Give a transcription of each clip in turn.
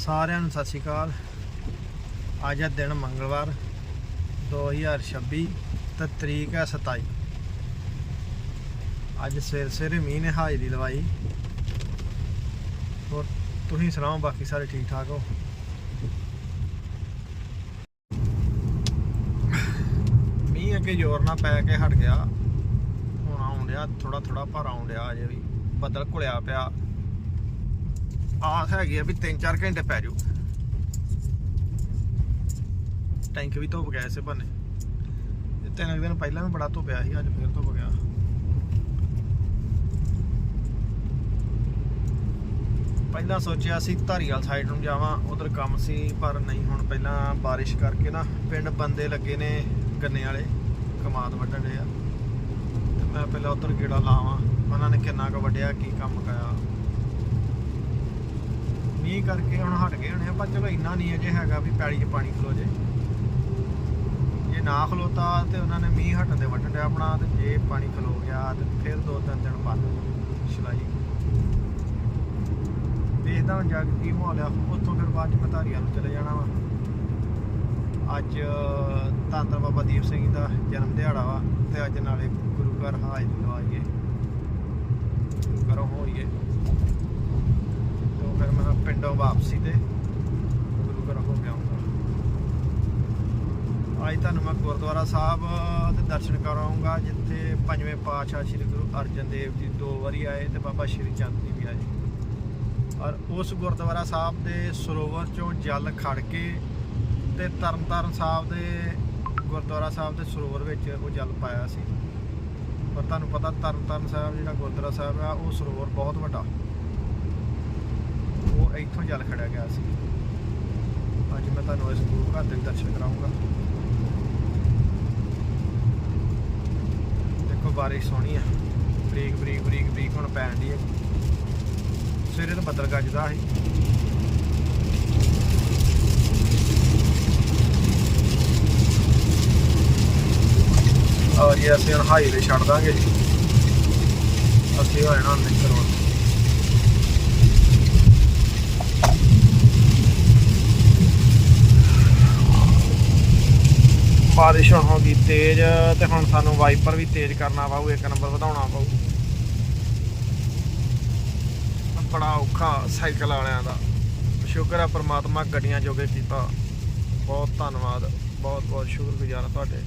ਸਾਰਿਆਂ ਨੂੰ ਸਤਿ ਸ਼੍ਰੀ ਅਕਾਲ। ਅੱਜ ਹੈ ਦਿਨ ਮੰਗਲਵਾਰ 2026 ਤੇ ਤਰੀਕ ਹੈ 27 ਅੱਜ ਸਵੇਰ ਸਵੇਰੇ ਮੀਂਹ ਨੇ ਹਾਜ਼ਰੀ ਲਵਾਈ। ਹੋਰ ਤੁਸੀਂ ਸੁਣਾਓ, ਬਾਕੀ ਸਾਰੇ ਠੀਕ ਠਾਕ ਹੋ? ਮੀਂਹ ਅੱਗੇ ਜ਼ੋਰ ਨਾਲ ਪੈ ਕੇ ਹਟ ਗਿਆ। ਹੁਣ ਆਉਣ ਡਿਆ ਥੋੜਾ ਥੋੜਾ ਪਰ ਆਉਣ ਡਿਆ ਅਜੇ ਵੀ। ਬੱਦਲ ਘੁਲਿਆ ਪਿਆ। ਆਸ ਹੈਗੀ ਆ ਵੀ 3-4 ਘੰਟੇ ਪੈ ਜਾਊ। ਟੈਂਕ ਵੀ ਧੁੱਪ ਗਿਆ ਇਸੇ ਬੰਨੇ ਇਹ ਤਿੰਨ ਕੁ ਦਿਨ ਪਹਿਲਾਂ ਵੀ ਬੜਾ ਧੁੱਪਿਆ ਸੀ, ਅੱਜ ਫਿਰ ਧੁੱਪ ਗਿਆ। ਪਹਿਲਾਂ ਸੋਚਿਆ ਸੀ ਧਾਰੀਵਾਲ ਸਾਈਡ ਨੂੰ ਜਾਵਾਂ, ਉਧਰ ਕੰਮ ਸੀ, ਪਰ ਨਹੀਂ, ਹੁਣ ਪਹਿਲਾਂ ਬਾਰਿਸ਼ ਕਰਕੇ ਨਾ ਪਿੰਡ ਬੰਦੇ ਲੱਗੇ ਨੇ ਗੰਨੇ ਵਾਲੇ, ਕਮਾਦ ਵੱਢਣ ਦੇ ਆ। ਤੇ ਮੈਂ ਪਹਿਲਾਂ ਉਧਰ ਗੇੜਾ ਲਾਵਾਂ, ਉਹਨਾਂ ਨੇ ਕਿੰਨਾ ਕੁ ਵੱਢਿਆ, ਕੀ ਕੰਮ ਕਰਾਇਆ ਮੀਂਹ ਕਰਕੇ ਹੁਣ ਹਟ ਗਏ ਹੋਣੇ ਆ, ਪਰ ਚਲੋ ਇੰਨਾ ਨਹੀਂ ਅਜੇ ਹੈਗਾ ਵੀ ਪੈਲੀ 'ਚ ਪਾਣੀ ਖਲੋ ਜੇ। ਜੇ ਨਾ ਖਲੋਤਾ ਤੇ ਉਹਨਾਂ ਨੇ ਮੀਂਹ ਹਟਣ ਦੇ ਵੱਢਣ ਡਿਆ ਆਪਣਾ ਤੇ ਜੇ ਪਾਣੀ ਖਲੋ ਗਿਆ ਤੇ ਫਿਰ ਦੋ ਤਿੰਨ ਦਿਨ ਬੰਦ ਸਿਲਾਈ। ਵੇਖਦਾ ਹੁਣ ਜਾ ਕੇ ਕੀ ਮਾਹੌਲ ਆ ਉੱਥੋਂ ਫਿਰ ਬਾਅਦ ਚ ਮੈਂ ਧਾਰੀਆਂ ਨੂੰ ਚਲੇ ਜਾਣਾ ਵਾ। ਅੱਜ ਧੰਨ ਬਾਬਾ ਦੀਪ ਸਿੰਘ ਦਾ ਜਨਮ ਦਿਹਾੜਾ ਵਾ ਤੇ ਅੱਜ ਨਾਲੇ ਗੁਰੂ ਘਰ ਹਾਜ਼ਰੀ ਲਵਾਈਏ। ਗੁਰੂ ਘਰੋਂ ਹੋਈਏ। ਫਿਰ ਮੈਂ ਪਿੰਡੋਂ ਵਾਪਸੀ ਤੇ ਗੁਰੂ ਘਰ ਹੋ ਗਿਆ ਅੱਜ ਤੁਹਾਨੂੰ ਮੈਂ ਗੁਰਦੁਆਰਾ ਸਾਹਿਬ ਦੇ ਦਰਸ਼ਨ ਕਰਾਉਂਗਾ, ਜਿੱਥੇ ਪੰਜਵੇਂ ਪਾਤਸ਼ਾਹ ਸ੍ਰੀ ਗੁਰੂ ਅਰਜਨ ਦੇਵ ਜੀ ਦੋ ਵਾਰੀ ਆਏ ਤੇ ਬਾਬਾ ਸ਼੍ਰੀ ਚੰਦ ਜੀ ਵੀ ਆਏ। ਔਰ ਉਸ ਗੁਰਦੁਆਰਾ ਸਾਹਿਬ ਦੇ ਸਰੋਵਰ ਚੋਂ ਜਲ ਖੜ ਕੇ ਤੇ ਤਰਨਤਾਰਨ ਸਾਹਿਬ ਦੇ ਗੁਰਦੁਆਰਾ ਸਾਹਿਬ ਦੇ ਸਰੋਵਰ ਵਿੱਚ ਉਹ ਜਲ ਪਾਇਆ ਸੀ। ਪਰ ਤੁਹਾਨੂੰ ਪਤਾ ਤਰਨਤਾਰਨ ਸਾਹਿਬ ਜਿਹੜਾ ਗੁਰਦੁਆਰਾ ਸਾਹਿਬ ਆ, ਉਹ ਸਰੋਵਰ ਬਹੁਤ ਵੱਡਾ। ਇੱਥੋਂ ਜਲ ਖੜਿਆ ਗਿਆ ਸੀ। ਅੱਜ ਮੈਂ ਤੁਹਾਨੂੰ ਇਸ ਗੁਰੂ ਘਰ ਦੇ ਦਰਸ਼ਨ ਕਰਾਉਂਗਾ ਦੇਖੋ, ਬਾਰਿਸ਼ ਸੋਹਣੀ ਆ। ਬਰੀਕ ਬਰੀਕ ਬਰੀਕ ਬਰੀਕ ਹੁਣ ਪੈਣ ਦੀ ਹੈ ਸਵੇਰੇ ਤਾਂ ਬੱਦਲ ਗੱਜਦਾ ਸੀ। ਔਰ ਇਹ ਅਸੀਂ ਹੁਣ ਹਾਈਵੇ ਛੱਡ ਦਾਂਗੇ। ਜੀ ਅਸੀਂ ਹੋ ਜਾਣਾ ਨਿਕਲ ਰੋਡ ਬਾਰਿਸ਼ ਹੋ ਗਈ ਤੇਜ਼ ਤੇ ਹੁਣ ਸਾਨੂੰ ਵਾਈਪਰ ਵੀ ਤੇਜ਼ ਕਰਨਾ ਪਊ, ਇੱਕ ਨੰਬਰ ਵਧਾਉਣਾ ਪਊ। ਬੜਾ ਔਖਾ ਸਾਈਕਲ ਵਾਲਿਆਂ ਦਾ। ਸ਼ੁਕਰ ਹੈ ਪ੍ਰਮਾਤਮਾ ਗੱਡੀਆਂ ਜੋਗੇ ਕੀਤਾ। ਬਹੁਤ ਧੰਨਵਾਦ, ਬਹੁਤ ਬਹੁਤ ਸ਼ੁਕਰਗੁਜ਼ਾਰ ਤੁਹਾਡੇ।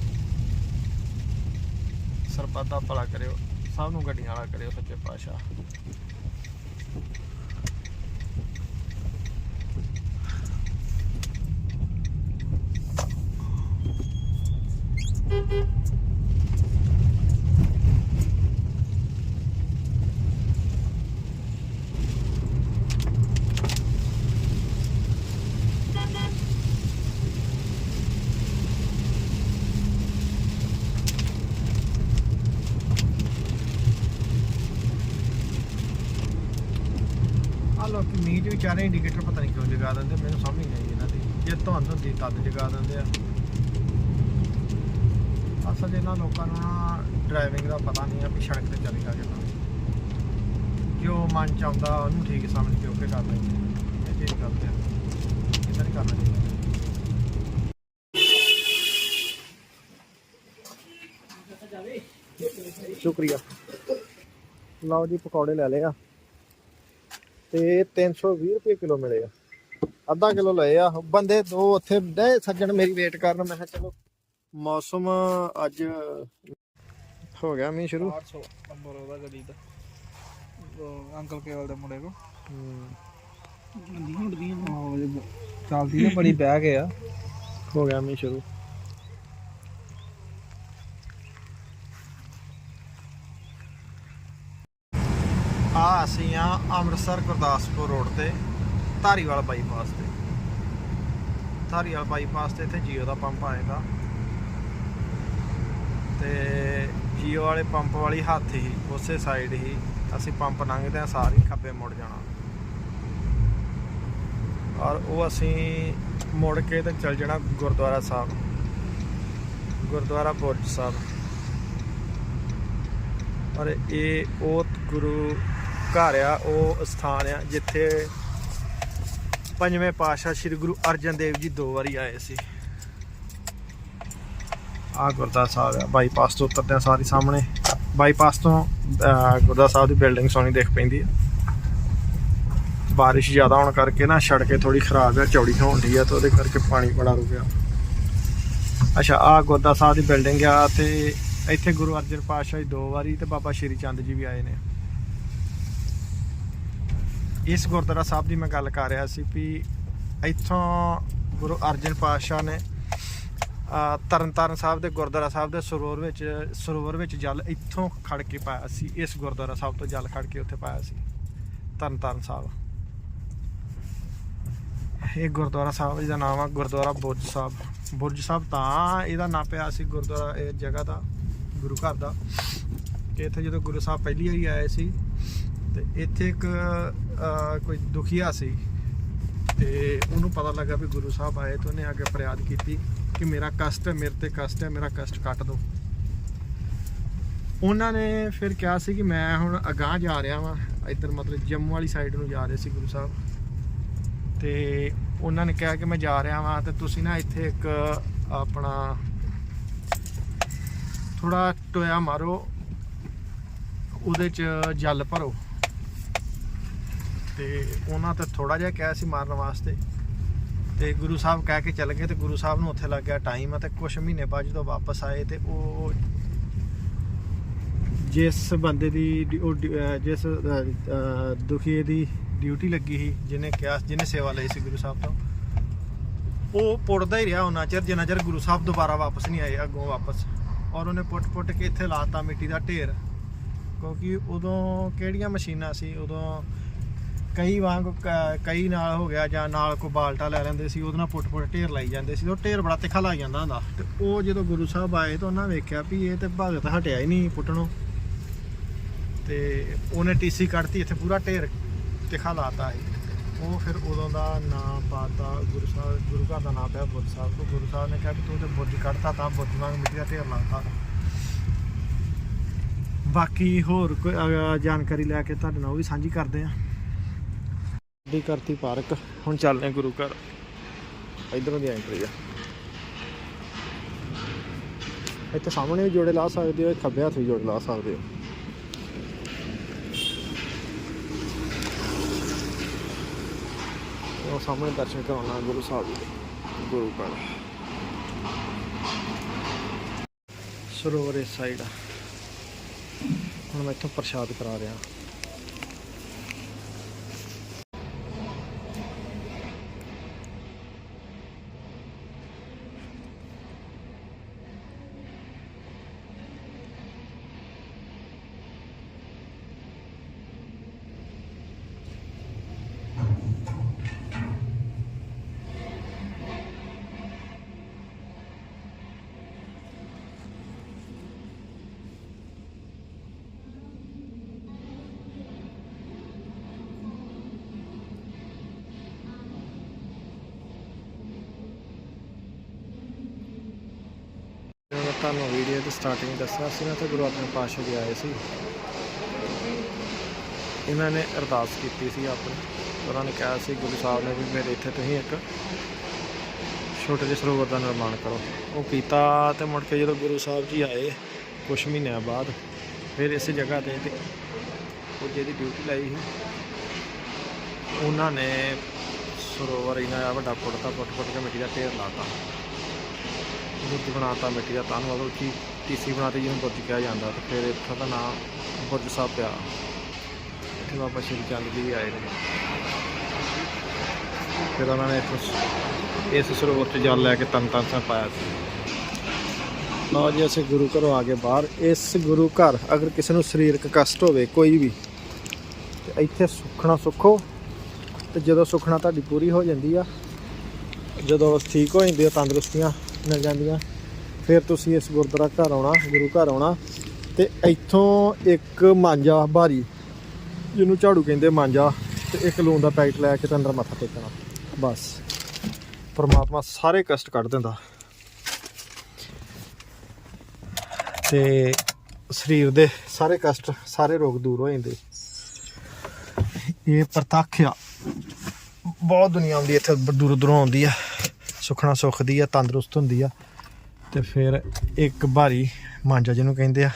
ਸਰਬੱਤ ਦਾ ਭਲਾ ਕਰਿਓ, ਸਭ ਨੂੰ ਗੱਡੀਆਂ ਵਾਲਾ ਕਰਿਓ, ਸੱਚੇ ਪਾਤਸ਼ਾਹ। ਲੋਕ ਮੀਂਹ ਦੇ ਵਿਚਾਰੇ ਇੰਡੀਕੇਟਰ ਪਤਾ ਨਹੀਂ ਕਿਉਂ ਜਗਾ ਦਿੰਦੇ ਮੈਨੂੰ ਸਮਝ ਨਹੀਂ ਆਈ ਇਹਨਾਂ ਦੀ। ਜੇ ਧੁੰਦ ਹੁੰਦੀ ਤਦ ਜਗਾ ਦਿੰਦੇ ਆ। ਅਸਲ 'ਚ ਇਹਨਾਂ ਲੋਕਾਂ ਨੂੰ ਨਾ ਡਰਾਈਵਿੰਗ ਦਾ ਪਤਾ ਨਹੀਂ ਆ ਵੀ ਸੜਕ ਤੇ ਚੱਲੇਗਾ ਕਿੱਦਾਂ ਜੋ ਮਨ ਚ ਆਉਂਦਾ, ਉਹਨੂੰ ਠੀਕ ਸਮਝ ਕੇ ਓਕੇ ਕਰ ਲੈਂਦੇ ਇਹ ਚੀਜ਼ ਗਲਤ ਆ। ਇਦਾਂ ਨਹੀਂ ਕਰਨਾ ਚਾਹੀਦਾ। ਸ਼ੁਕਰੀਆ। ਲਓ ਜੀ, ਪਕੌੜੇ ਲੈ ਲਏ ਆ। ਤੇ 320 ਰੁਪਏ ਕਿਲੋ ਮਿਲੇ ਆ। ਅੱਧਾ ਕਿਲੋ ਲਏ ਆ। ਬੰਦੇ ਦੋ ਉੱਥੇ ਡੇ ਸੱਜਣ ਮੇਰੀ ਵੇਟ ਕਰਨ, ਮੈਂ ਕਿਹਾ ਚਲੋ ਮੌਸਮ ਅੱਜ ਹੋ ਗਿਆ ਮੀਂਹ ਸ਼ੁਰੂ? 800 ਨੰਬਰ ਉਹਦਾ ਗੱਡੀ ਦਾ। ਉਹ ਅੰਕਲ ਕੇਵਲ ਦੇ ਮੁੰਡੇ ਕੋ ਚੱਲਦੀ ਨਾ ਬੜੀ ਬਹਿ ਗਏ ਆ। ਹੋ ਗਿਆ ਮੀਂਹ ਸ਼ੁਰੂ। ਆ ਅਸੀਂ ਆ ਅੰਮ੍ਰਿਤਸਰ ਗੁਰਦਾਸਪੁਰ ਰੋਡ ਤੇ ਧਾਰੀਵਾਲ ਬਾਈਪਾਸ ਤੇ। ਧਾਰੀਵਾਲ ਬਾਈਪਾਸ ਤੇ ਇੱਥੇ ਜੀਓ ਦਾ ਪੰਪ ਆਏਗਾ। ਤੇ ਜੀਓ ਵਾਲੇ ਪੰਪ ਵਾਲੀ ਹੱਥ ਹੀ, ਉਸੇ ਸਾਈਡ ਹੀ ਅਸੀਂ ਪੰਪ ਲੰਘਦੇ ਆ ਸਾਰੀ ਖੱਬੇ ਮੁੜ ਜਾਣਾ। ਔਰ ਉਹ ਅਸੀਂ ਮੁੜ ਕੇ ਤੇ ਚੱਲ ਜਾਣਾ ਗੁਰਦੁਆਰਾ ਸਾਹਿਬ। ਗੁਰਦੁਆਰਾ ਬੁਰਜ ਸਾਹਿਬ। ਔਰ ਇਹ ਉਹ ਗੁਰੂ ਘਰ ਆ, ਉਹ ਸਥਾਨ ਆ ਜਿੱਥੇ ਪੰਜਵੇਂ ਪਾਤਸ਼ਾਹ ਸ੍ਰੀ ਗੁਰੂ ਅਰਜਨ ਦੇਵ ਜੀ ਦੋ ਵਾਰੀ ਆਏ ਸੀ। ਆ ਗੁਰਦੁਆਰਾ ਸਾਹਿਬ ਆ ਬਾਈਪਾਸ ਤੋਂ ਉਤਰਦੇ ਆ ਸਾਰੀ ਸਾਹਮਣੇ। ਬਾਈਪਾਸ ਤੋਂ ਅਹ, ਗੁਰਦੁਆਰਾ ਸਾਹਿਬ ਦੀ ਬਿਲਡਿੰਗ ਸੋਹਣੀ ਦੇਖ ਪੈਂਦੀ ਆ। ਬਾਰਿਸ਼ ਜ਼ਿਆਦਾ ਹੋਣ ਕਰਕੇ ਨਾ ਸੜਕੇ ਥੋੜੀ ਖਰਾਬ ਆ ਚੌੜੀ ਹੋਣ ਦੀ ਆ ਤੇ ਉਹਦੇ ਕਰਕੇ ਪਾਣੀ ਬੜਾ ਰੁਕਿਆ ਅੱਛਾ ਆ ਗੁਰਦੁਆਰਾ ਸਾਹਿਬ ਦੀ ਬਿਲਡਿੰਗ ਆ ਤੇ ਇੱਥੇ ਗੁਰੂ ਅਰਜਨ ਪਾਤਸ਼ਾਹ ਜੀ ਦੋ ਵਾਰੀ ਤੇ ਬਾਬਾ ਸ਼੍ਰੀ ਚੰਦ ਜੀ ਵੀ ਆਏ ਨੇ। ਇਸ ਗੁਰਦੁਆਰਾ ਸਾਹਿਬ ਦੀ ਮੈਂ ਗੱਲ ਕਰ ਰਿਹਾ ਸੀ ਵੀ ਇੱਥੋਂ ਗੁਰੂ ਅਰਜਨ ਪਾਤਸ਼ਾਹ ਨੇ ਤਰਨਤਾਰਨ ਸਾਹਿਬ ਦੇ ਗੁਰਦੁਆਰਾ ਸਾਹਿਬ ਦੇ ਸਰੋਵਰ ਵਿੱਚ ਸਰੋਵਰ ਵਿੱਚ ਜਲ ਇੱਥੋਂ ਖੜ ਕੇ ਪਾਇਆ ਸੀ, ਇਸ ਗੁਰਦੁਆਰਾ ਸਾਹਿਬ ਤੋਂ ਜਲ ਖੜ ਕੇ ਉੱਥੇ ਪਾਇਆ ਸੀ, ਤਰਨਤਾਰਨ ਸਾਹਿਬ। ਇਹ ਗੁਰਦੁਆਰਾ ਸਾਹਿਬ ਦਾ ਨਾਮ ਆ ਗੁਰਦੁਆਰਾ ਬੁਰਜ ਸਾਹਿਬ। ਬੁਰਜ ਸਾਹਿਬ ਤਾਂ ਇਹਦਾ ਨਾਂ ਪਿਆ ਸੀ ਗੁਰਦੁਆਰਾ, ਇਹ ਜਗ੍ਹਾ ਦਾ, ਗੁਰੂ ਘਰ ਦਾ। ਕਿ ਇੱਥੇ ਜਦੋਂ ਗੁਰੂ ਸਾਹਿਬ ਪਹਿਲੀ ਵਾਰੀ ਆਏ ਸੀ, ਤੇ ਇੱਥੇ ਇੱਕ ਕੋਈ ਦੁਖੀਆ ਸੀ। ਤੇ ਉਹਨੂੰ ਪਤਾ ਲੱਗਾ ਵੀ ਗੁਰੂ ਸਾਹਿਬ ਆਏ ਤੇ ਉਹਨੇ ਆ ਕੇ ਫਰਿਆਦ ਕੀਤੀ। ਕਿ ਮੇਰਾ ਕਸ਼ਟ ਹੈ, ਮੇਰੇ ਤੇ ਕਸ਼ਟ ਹੈ, ਮੇਰਾ ਕਸ਼ਟ ਕੱਟ ਦਿਓ ਉਹਨਾਂ ਨੇ ਫਿਰ ਕਿਹਾ ਸੀ ਕਿ ਮੈਂ ਹੁਣ ਅਗਾਹ ਜਾ ਰਿਹਾ ਵਾਂ, ਇੱਧਰ ਮਤਲਬ ਜੰਮੂ ਵਾਲੀ ਸਾਈਡ ਨੂੰ ਜਾ ਰਹੇ ਸੀ ਗੁਰੂ ਸਾਹਿਬ। ਤੇ ਉਹਨਾਂ ਨੇ ਕਿਹਾ ਕਿ ਮੈਂ ਜਾ ਰਿਹਾ ਵਾਂ ਤੇ ਤੁਸੀਂ ਨਾ ਇੱਥੇ ਇੱਕ, ਆਪਣਾ ਥੋੜਾ ਟੋਇਆ ਮਾਰੋ, ਉਹਦੇ ਚ ਜਲ ਭਰੋ। ਤੇ ਉਹਨਾਂ ਤੇ ਥੋੜਾ ਜਿਹਾ ਕਿਹਾ ਸੀ ਮਾਰਨ ਵਾਸਤੇ। ਤੇ ਗੁਰੂ ਸਾਹਿਬ ਕਹਿ ਕੇ ਚੱਲ ਗਏ ਤੇ ਗੁਰੂ ਸਾਹਿਬ ਨੂੰ ਉੱਥੇ ਲੱਗ ਗਿਆ ਟਾਈਮ ਤੇ ਕੁਝ ਮਹੀਨੇ ਬਾਅਦ ਜਦੋਂ ਵਾਪਸ ਆਏ ਤੇ ਉਹ ਜਿਸ ਬੰਦੇ ਦੀ ਡਿ- ਜਿਸ ਅਹ, ਦੁਖੀਏ ਦੀ ਡਿਊਟੀ ਲੱਗੀ ਸੀ ਜਿਹਨੇ ਕਿਹਾ ਜਿਹਨੇ ਸੇਵਾ ਲਈ ਸੀ ਗੁਰੂ ਸਾਹਿਬ ਤੋਂ ਉਹ ਪੁੱਟਦਾ ਹੀ ਰਿਹਾ ਉਹਨਾਂ ਚਿਰ ਜਿੰਨਾ ਚਿਰ ਗੁਰੂ ਸਾਹਿਬ ਦੁਬਾਰਾ ਵਾਪਸ ਨਹੀਂ ਆਏ ਅੱਗੋਂ ਵਾਪਸ। ਔਰ ਉਹਨੇ ਪੁੱਟ ਪੁੱਟ ਕੇ ਇੱਥੇ ਲਾਤਾ ਮਿੱਟੀ ਦਾ ਢੇਰ। ਕਿਉਂਕਿ ਉਦੋਂ ਕਿਹੜੀਆਂ ਮਸ਼ੀਨਾਂ ਸੀ? ਉਦੋਂ ਕਈ ਵਾਂਗ ਕ- ਕਈ ਨਾਲ ਹੋ ਗਿਆ ਜਾਂ ਨਾਲ ਕੋਈ ਬਾਲਟਾ ਲੈ ਲੈਂਦੇ ਸੀ, ਉਹਦੇ ਨਾਲ ਪੁੱਟ ਪੁੱਟ ਢੇਰ ਲਾਈ ਜਾਂਦੇ ਸੀ ਉਹ ਢੇਰ ਬੜਾ ਤਿੱਖਾ ਲੱਗ ਜਾਂਦਾ ਹੁੰਦਾ। ਤੇ ਉਹ ਜਦੋਂ ਗੁਰੂ ਸਾਹਿਬ ਆਏ ਤਾਂ ਉਹਨਾਂ ਵੇਖਿਆ ਵੀ ਇਹ ਤੇ ਭਗਤ ਹਟਿਆ ਹੀ ਨਹੀਂ ਪੁੱਟਣੋਂ। ਤੇ ਉਹਨੇ ਟੀਸੀ ਕੱਢਤੀ, ਇੱਥੇ ਪੂਰਾ ਢੇਰ ਤਿੱਖਾ ਲਾਤਾ ਸੀ। ਉਹ ਫਿਰ ਉਦੋਂ ਦਾ ਨਾਮ ਪਾਤਾ ਗੁਰੂ ਸਾਹਿਬ, ਗੁਰੂ ਘਰ ਦਾ ਨਾਮ ਪਿਆ ਬੁੱਧ ਸਾਹਿਬ ਤੋਂ। ਗੁਰੂ ਸਾਹਿਬ ਨੇ ਕਿਹਾ ਵੀ ਤੂੰ ਤੇ ਬੁੱਧ ਕੱਢਤਾ ਤਾਂ ਬੁੱਧ ਵਾਂਗ ਮਿੱਟੀ ਦਾ ਢੇਰ ਲਾਤਾ। ਬਾਕੀ ਹੋਰ ਕੋਈ ਜਾਣਕਾਰੀ ਲੈ ਕੇ ਤੁਹਾਡੇ ਨਾਲ ਉਹ ਵੀ ਸਾਂਝੀ ਕਰਦੇ ਆ। ਦੀ ਕਰਤੀ ਪਾਰਕ। ਹੁਣ ਚੱਲਦੇ ਗੁਰੂ ਘਰ। ਇਧਰੋਂ ਦੀ ਐਂਟਰੀ ਆ। ਇੱਥੇ ਸਾਹਮਣੇ ਵੀ ਜੋੜੇ ਲਾ ਸਕਦੇ ਹੋ ਖੱਬੇ ਹੱਥ ਵੀ ਜੋੜੇ ਲਾ ਸਕਦੇ ਹੋ। ਉਹ ਸਾਹਮਣੇ ਦਰਸ਼ਨ ਕਰਾਉਣਾ ਗੁਰੂ ਸਾਹਿਬ ਜੀ ਦੇ, ਗੁਰੂ ਘਰ। ਸਰੋਵਰ ਇਸ ਸਾਈਡ ਹੁਣ ਮੈਂ ਇੱਥੋਂ ਪ੍ਰਸ਼ਾਦ ਕਰਾ ਰਿਹਾ। ਤੁਹਾਨੂੰ ਵੀਡੀਓ ਦੀ ਸਟਾਰਟਿੰਗ ਦੱਸਿਆ ਸੀ ਨਾ ਤੇ ਗੁਰੂ ਆਪਣੇ ਪਾਤਸ਼ਾਹ ਜੀ ਆਏ ਸੀ। ਇਹਨਾਂ ਨੇ ਅਰਦਾਸ ਕੀਤੀ ਸੀ ਆਪਣੀ। ਉਹਨਾਂ ਨੇ ਕਿਹਾ ਸੀ, ਗੁਰੂ ਸਾਹਿਬ ਨੇ ਵੀ ਮੇਰੇ ਇੱਥੇ ਤੁਸੀਂ ਇੱਕ ਛੋਟੇ ਜਿਹੇ ਸਰੋਵਰ ਦਾ ਨਿਰਮਾਣ ਕਰੋ। ਉਹ ਕੀਤਾ ਤੇ ਮੁੜ ਕੇ ਜਦੋਂ ਗੁਰੂ ਸਾਹਿਬ ਜੀ ਆਏ ਕੁਝ ਮਹੀਨਿਆਂ ਬਾਅਦ, ਫਿਰ ਇਸੇ ਜਗ੍ਹਾ ਤੇ ਤੇ ਉਹ ਜਿਹਦੀ ਡਿਊਟੀ ਲਾਈ ਸੀ, ਉਹਨਾਂ ਨੇ ਸਰੋਵਰ ਇਹਨਾਂ ਵੱਡਾ ਪੁੱਟਤਾ ਪੁੱਟ ਪੁੱਟ ਕੇ ਮਿੱਟੀ ਦਾ ਢੇਰ ਲਾਤਾ ਬੁਰਜ ਬਣਾਤਾ, ਮਿੱਟੀ ਦਾ ਤਾਂ ਮਤਲਬ ਕਿ ਟੀਸੀ ਬਣਾਤੀ ਜਿਹਨੂੰ ਬੁਰਜ ਕਿਹਾ ਜਾਂਦਾ ਤੇ ਫਿਰ ਇੱਥੋਂ ਦਾ ਨਾਮ ਬੁਰਜ ਸਾਹਿਬ ਪਿਆ। ਇੱਥੇ ਬਾਬਾ ਸ਼੍ਰੀ ਚੰਦ ਜੀ ਆਏ ਨੇ। ਫਿਰ ਉਹਨਾਂ ਨੇ ਇੱਥੋਂ ਇਸ ਸਰੋਵਰ 'ਚ ਜਲ ਲੈ ਕੇ ਤਨ ਤਨ ਸਾਹਿਬ ਪਾਇਆ ਸੀ। ਲਓ ਜੀ, ਅਸੀਂ ਗੁਰੂ ਘਰੋਂ ਆ ਗਏ ਬਾਹਰ। ਇਸ ਗੁਰੂ ਘਰ ਅਗਰ ਕਿਸੇ ਨੂੰ ਸਰੀਰਕ ਕਸ਼ਟ ਹੋਵੇ, ਕੋਈ ਵੀ, ਤੇ ਇੱਥੇ ਸੁੱਖਣਾ ਸੁੱਖੋ, ਤੇ ਜਦੋਂ ਸੁੱਖਣਾ ਤੁਹਾਡੀ ਪੂਰੀ ਹੋ ਜਾਂਦੀ ਆ, ਜਦੋਂ ਠੀਕ ਹੋ ਜਾਂਦੀ ਆ, ਤੰਦਰੁਸਤੀਆਂ ਮਿਲ ਜਾਂਦੀਆਂ। ਫਿਰ ਤੁਸੀਂ ਇਸ ਗੁਰਦੁਆਰਾ ਘਰ ਆਉਣਾ, ਗੁਰੂ ਘਰ ਆਉਣਾ ਤੇ ਇੱਥੋਂ ਇੱਕ ਮਾਂਜਾ ਭਾਰੀ ਜਿਹਨੂੰ ਝਾੜੂ ਕਹਿੰਦੇ ਮਾਂਜਾ ਤੇ ਇੱਕ ਲੂਣ ਦਾ ਪੈਕਟ ਲੈ ਕੇ ਤੇ ਅੰਦਰ ਮੱਥਾ ਟੇਕਣਾ। ਬਸ। ਪਰਮਾਤਮਾ ਸਾਰੇ ਕਸ਼ਟ ਕੱਢ ਦਿੰਦਾ। ਤੇ ਸਰੀਰ ਦੇ ਸਾਰੇ ਕਸ਼ਟ, ਸਾਰੇ ਰੋਗ ਦੂਰ ਹੋ ਜਾਂਦੇ। ਇਹ ਪ੍ਰਤੱਖ ਆ। ਬਹੁਤ ਦੁਨੀਆ ਆਉਂਦੀ ਇੱਥੇ ਬ- ਦੂਰੋਂ ਦੂਰੋਂ ਆਉਂਦੀ ਆ ਸੁਖਣਾ ਸੁਖਦੀ ਆ, ਤੰਦਰੁਸਤ ਹੁੰਦੀ ਆ। ਤੇ ਫਿਰ ਇੱਕ ਭਾਰੀ ਮਾਂਜਾ ਜਿਹਨੂੰ ਕਹਿੰਦੇ ਆ,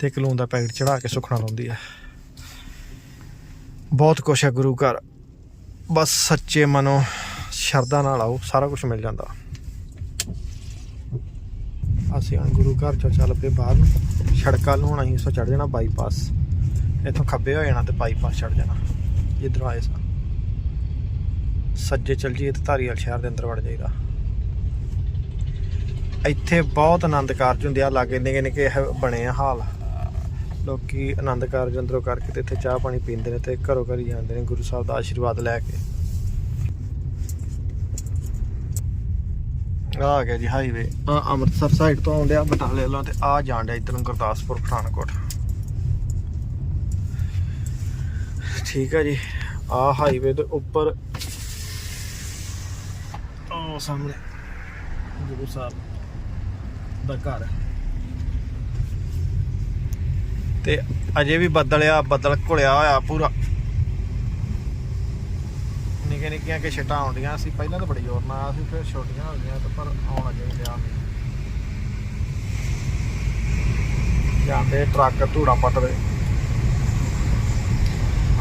ਤੇ ਇੱਕ ਲੂਣ ਦਾ ਪੈਕਟ ਚੜਾ ਕੇ ਸੁਖਣਾ ਲਾਉਂਦੀ ਆ। ਬਹੁਤ ਕੁਛ ਹੈ ਗੁਰੂ ਘਰ। ਬਸ ਸੱਚੇ ਮਨੋਂ ਸ਼ਰਧਾ ਨਾਲ ਆਓ, ਸਾਰਾ ਕੁਝ ਮਿਲ ਜਾਂਦਾ। ਅਸੀਂ ਹੁਣ ਗੁਰੂ ਘਰ ਚੋਂ ਚੱਲ ਪਏ ਬਾਹਰ ਨੂੰ। ਸੜਕਾਂ ਨੂੰ ਹੁਣ ਅਸੀਂ ਸੋ ਚੜ ਜਾਣਾ ਬਾਈਪਾਸ ਇੱਥੋਂ ਖੱਬੇ ਹੋ ਜਾਣਾ ਤੇ ਬਾਈਪਾਸ ਚੜ ਜਾਣਾ। ਜਿੱਧਰੋਂ ਆਏ ਸਾਂ। ਸੱਜੇ ਚੱਲ ਜੀਏ ਤੇ ਧਾਰੀਵਾਲ ਸ਼ਹਿਰ ਦੇ ਅੰਦਰ ਵੜ ਜਾਈਦਾ। ਇੱਥੇ ਬਹੁਤ ਆਨੰਦ ਕਾਰਜ ਹੁੰਦੇ ਆ, ਲਾਗੇ ਨਿੱਕੇ ਨਿੱਕੇ ਬਣੇ ਆ ਹਾਲ। ਲੋਕੀ ਆਨੰਦ ਕਾਰਜ ਅੰਦਰੋਂ ਕਰਕੇ ਤੇ ਇੱਥੇ ਚਾਹ ਪਾਣੀ ਪੀਂਦੇ ਨੇ ਤੇ ਘਰੋਂ ਘਰੀ ਜਾਂਦੇ ਨੇ, ਗੁਰੂ ਸਾਹਿਬ ਦਾ ਆਸ਼ੀਰਵਾਦ ਲੈ ਕੇ। ਆ ਗਿਆ ਜੀ ਹਾਈਵੇ ਆ ਅੰਮ੍ਰਿਤਸਰ ਸਾਈਡ ਤੋਂ ਆਉਂਦੇ ਆ, ਬਟਾਲੇ ਵੱਲੋਂ ਤੇ ਆ ਜਾਣ ਡਿਆ ਇੱਧਰ ਨੂੰ ਗੁਰਦਾਸਪੁਰ, ਪਠਾਨਕੋਟ। ਠੀਕ ਆ ਜੀ। ਆ ਹਾਈਵੇ ਦੇ ਉੱਪਰ ਉਹ ਸਾਹਮਣੇ ਗੁਰੂ ਸਾਹਿਬ ਦਾ ਘਰ ਤੇ ਅਜੇ ਵੀ ਬੱਦਲ ਆ ਬੱਦਲ ਘੁਲਿਆ ਹੋਇਆ ਪੂਰਾ। ਨਿੱਕੇ ਨਿੱਕੀਆਂ ਕਿ ਛਟਾਂ ਆਉਂਦੀਆਂ ਸੀ, ਪਹਿਲਾਂ ਤਾਂ ਬੜੀ ਜ਼ੋਰ ਨਾਲ ਆਇਆ ਸੀ, ਫਿਰ ਛੋਟੀਆਂ ਹੋ ਗਈਆਂ ਤੇ ਪਰ ਆਉਣ ਲੱਗੇ ਲਿਆ ਜਾਂਦੇ ਟਰੱਕ ਧੂੜਾ ਪੱਟਦੇ।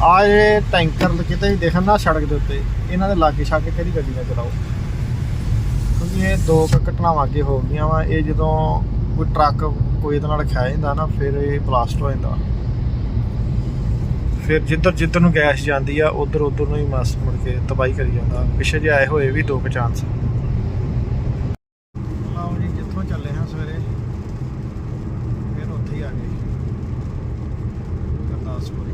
ਆ ਜਿਹੜੇ ਟੈਂਕਰ ਕਿਤੇ ਵੀ ਦੇਖਣ ਨਾ ਸੜਕ ਦੇ ਉੱਤੇ, ਇਹਨਾਂ ਦੇ ਲਾਗੇ ਛਾਗੇ ਕਿਹੜੀ ਗੱਡੀ ਨਾ ਚਲਾਓ? ਕਿਉਂਕਿ ਇਹ ਦੋ ਕੁ ਘਟਨਾਵਾਂ ਅੱਗੇ ਹੋ ਗਈਆਂ ਵਾ, ਇਹ ਜਦੋਂ ਕੋਈ ਟਰੱਕ ਕੋਈ ਇਹਦੇ ਨਾਲ ਖਿਆ ਜਾਂਦਾ ਨਾ, ਫਿਰ ਇਹ ਬਲਾਸਟ ਹੋ ਜਾਂਦਾ। ਫਿਰ ਜਿੱਧਰ ਜਿੱਧਰ ਨੂੰ ਗੈਸ ਜਾਂਦੀ ਆ, ਉਧਰ ਉਧਰ ਨੂੰ ਹੀ ਮਸ ਮੁੜ ਕੇ ਤਬਾਹੀ ਕਰੀ ਜਾਂਦਾ। ਪਿੱਛੇ ਜੇ ਆਏ ਹੋਏ ਵੀ ਦੋ ਕੁ ਚਾਂਸ। ਲਓ ਜੀ, ਜਿੱਥੋਂ ਚੱਲੇ ਹਾਂ ਸਵੇਰੇ, ਫਿਰ ਉੱਥੇ ਹੀ ਆ ਗਏ। ਗੁਰਦਾਸਪੁਰ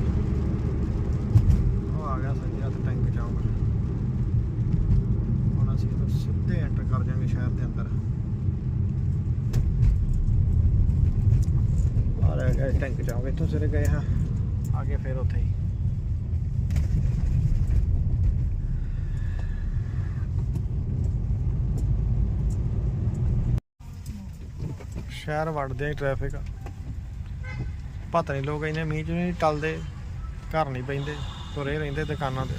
ਉਹ ਆ ਗਿਆ ਸੱਜਿਆ ਤੇ ਟੈਂਕ ਚੌਂਕ। ਅਸੀਂ ਇੱਥੋਂ ਸਿੱਧੇ ਐਂਟਰ ਕਰ ਜਾਵਾਂਗੇ ਸ਼ਹਿਰ ਦੇ ਅੰਦਰ। ਆ ਰਹਿ ਗਿਆ ਟੈਂਕ ਚੌਂਕ ਇੱਥੋਂ ਸਿਰੇ ਗਏ ਹਾਂ ਆਗੇ ਫਿਰ ਉੱਥੇ ਹੀ। ਸ਼ਹਿਰ ਵੜਦੇ ਹੀ ਟ੍ਰੈਫਿਕ ਪਤਾ ਨਹੀਂ ਲੋਕ ਇੰਨੇ ਮੀਂਹ ਚ ਨਹੀਂ ਟਲਦੇ ਘਰ ਨਹੀਂ ਪੈਂਦੇ ਤੁਰੇ ਰਹਿੰਦੇ ਦੁਕਾਨਾਂ ਤੇ।